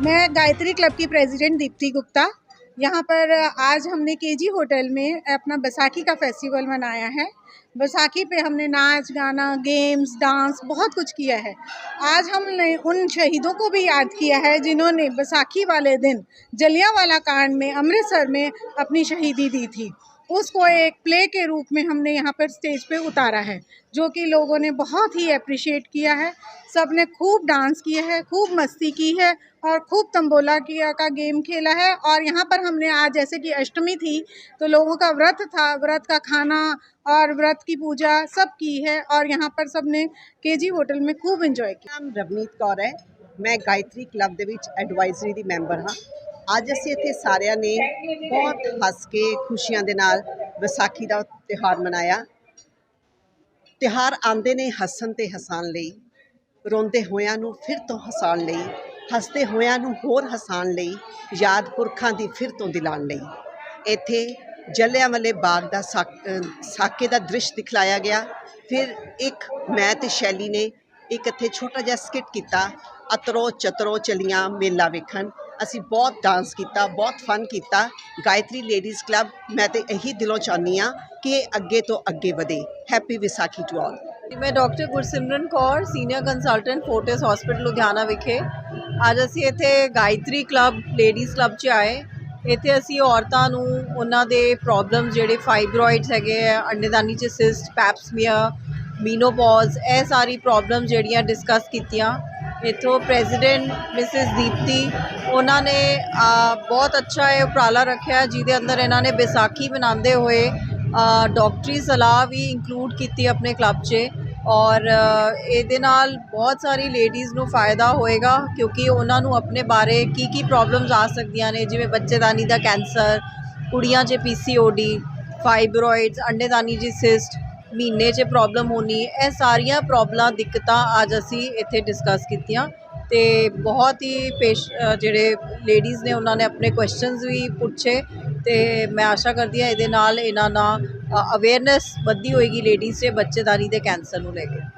मैं गायत्री क्लब की प्रेसिडेंट दीप्ति गुप्ता। यहाँ पर आज हमने केजी होटल में अपना बैसाखी का फेस्टिवल मनाया है। बैसाखी पे हमने नाच, गाना, गेम्स, डांस बहुत कुछ किया है। आज हमने उन शहीदों को भी याद किया है जिन्होंने बैसाखी वाले दिन जलियांवाला कांड में अमृतसर में अपनी शहीदी दी थी। उसको एक प्ले के रूप में हमने यहाँ पर स्टेज पे उतारा है, जो कि लोगों ने बहुत ही अप्रिशिएट किया है। सबने खूब डांस किया है, खूब मस्ती की है और खूब तंबोला किया का गेम खेला है। और यहाँ पर हमने आज जैसे कि अष्टमी थी तो लोगों का व्रत था, व्रत का खाना और व्रत की पूजा सब की है और यहाँ पर सबने के होटल में खूब इंजॉय किया। नाम रवनीत कौर है। मैं गायत्री क्लब एडवाइजरी दी मैंबर हाँ। ਅੱਜ ਅਸੀਂ ਇੱਥੇ ਸਾਰਿਆਂ ਨੇ ਬਹੁਤ ਹੱਸ ਕੇ ਖੁਸ਼ੀਆਂ ਦੇ ਨਾਲ ਵਿਸਾਖੀ ਦਾ ਤਿਉਹਾਰ ਮਨਾਇਆ। ਤਿਉਹਾਰ ਆਉਂਦੇ ਨੇ ਹੱਸਣ ਤੇ ਹਸਾਉਣ ਲਈ, ਰੋਂਦੇ ਹੋਇਆਂ ਨੂੰ ਫਿਰ ਤੋਂ ਹਸਾਉਣ ਲਈ, ਹੱਸਦੇ ਹੋਇਆਂ ਨੂੰ ਹੋਰ ਹਸਾਉਣ ਲਈ, ਯਾਦ ਪੁਰਖਾਂ ਦੀ ਫਿਰ ਤੋਂ ਦਿਲਾਉਣ ਲਈ। ਇੱਥੇ ਜਲਿਆਂਵਾਲੇ ਬਾਗ ਦਾ ਸਾਕੇ ਦਾ ਦ੍ਰਿਸ਼ ਦਿਖਲਾਇਆ ਗਿਆ। ਫਿਰ ਇੱਕ ਮੈਂ ਤੇ ਸ਼ੈਲੀ ਨੇ ਇੱਕ ਇੱਥੇ ਛੋਟਾ ਜਿਹਾ ਸਕਿੱਟ ਕੀਤਾ ਅਤਰੋ ਚਤਰੋ ਚਲੀਆਂ ਮੇਲਾ ਵੇਖਣ। ਅਸੀਂ ਬਹੁਤ ਡਾਂਸ ਕੀਤਾ, ਬਹੁਤ ਫਨ ਕੀਤਾ। ਗਾਇਤਰੀ ਲੇਡੀਜ਼ ਕਲੱਬ ਮੈਂ ਤੇ ਇਹੀ ਦਿਲੋਂ ਚਾਹੁੰਦੀ ਆ ਕਿ ਇਹ ਅੱਗੇ ਤੋਂ ਅੱਗੇ ਵਧੇ। ਹੈਪੀ ਵਿਸਾਖੀ ਟੂ ਆਲ ਮੈਂ doctor Gursimran Kaur senior consultant Fortis hospital Ludhiana ਵਿਖੇ। ਅੱਜ ਅਸੀਂ ਇੱਥੇ ਗਾਇਤਰੀ ਕਲੱਬ ਲੇਡੀਜ਼ ਕਲੱਬ 'ਚ ਆਏ। ਇੱਥੇ ਅਸੀਂ ਔਰਤਾਂ ਨੂੰ ਉਹਨਾਂ ਦੇ ਪ੍ਰੋਬਲਮ ਜਿਹੜੇ ਫਾਈਬਰੋਇਡਸ ਹੈਗੇ ਆ, ਅੰਡੇਦਾਨੀ 'ਚ ਸਿਸਟ ਪੈਪਸਮੀਆ ਮੀਨੋਪੌਜ਼ ਇਹ ਸਾਰੀ ਪ੍ਰੋਬਲਮ ਜਿਹੜੀਆਂ ਡਿਸਕਸ ਕੀਤੀਆਂ। ਇੱਥੋਂ ਪ੍ਰੈਜ਼ੀਡੈਂਟ ਮਿਸਿਸ ਦੀਪਤੀ ਉਹਨਾਂ ਨੇ ਬਹੁਤ ਅੱਛਾ ਇਹ ਉਪਰਾਲਾ ਰੱਖਿਆ ਜਿਹਦੇ ਅੰਦਰ ਇਹਨਾਂ ਨੇ ਵਿਸਾਖੀ ਮਨਾਉਂਦੇ ਹੋਏ ਅ, ਡਾਕਟਰੀ ਸਲਾਹ ਵੀ ਇਨਕਲੂਡ ਕੀਤੀ ਆਪਣੇ ਕਲੱਬ 'ਚ ਔਰ ਇਹਦੇ ਨਾਲ ਬਹੁਤ ਸਾਰੀ ਲੇਡੀਜ਼ ਨੂੰ ਫਾਇਦਾ ਹੋਏਗਾ ਕਿਉਂਕਿ ਉਹਨਾਂ ਨੂੰ ਆਪਣੇ ਬਾਰੇ ਕੀ ਕੀ ਪ੍ਰੋਬਲਮਸ ਆ ਸਕਦੀਆਂ ਨੇ ਜਿਵੇਂ ਬੱਚੇਦਾਨੀ ਦਾ ਕੈਂਸਰ ਕੁੜੀਆਂ 'ਚ ਪੀਸੀਓਡੀ ਫਾਈਬਰੋਇਡਸ ਅੰਡੇਦਾਨੀ ਦੀ ਸਿਸਟ ਮਹੀਨੇ 'ਚ ਪ੍ਰੋਬਲਮ ਹੋਣੀ, ਇਹ ਸਾਰੀਆਂ ਪ੍ਰੋਬਲਮਾਂ ਦਿੱਕਤਾਂ ਅੱਜ ਅਸੀਂ ਇੱਥੇ ਡਿਸਕਸ ਕੀਤੀਆਂ ਤੇ ਬਹੁਤ ਹੀ ਪੇਸ਼ ਜਿਹੜੇ ਲੇਡੀਜ਼ ਨੇ ਉਹਨਾਂ ਨੇ ਆਪਣੇ ਕੁਐਸਚਨਸ ਵੀ ਪੁੱਛੇ ਤੇ ਮੈਂ ਆਸ਼ਾ ਕਰਦੀ ਹਾਂ ਇਹਦੇ ਨਾਲ ਇਹਨਾਂ ਨਾਲ ਅਵੇਅਰਨੈਸ ਵੱਧਦੀ ਹੋਏਗੀ ਲੇਡੀਜ਼ 'ਚ ਬੱਚੇਦਾਨੀ ਦੇ ਕੈਂਸਰ ਨੂੰ ਲੈ ਕੇ।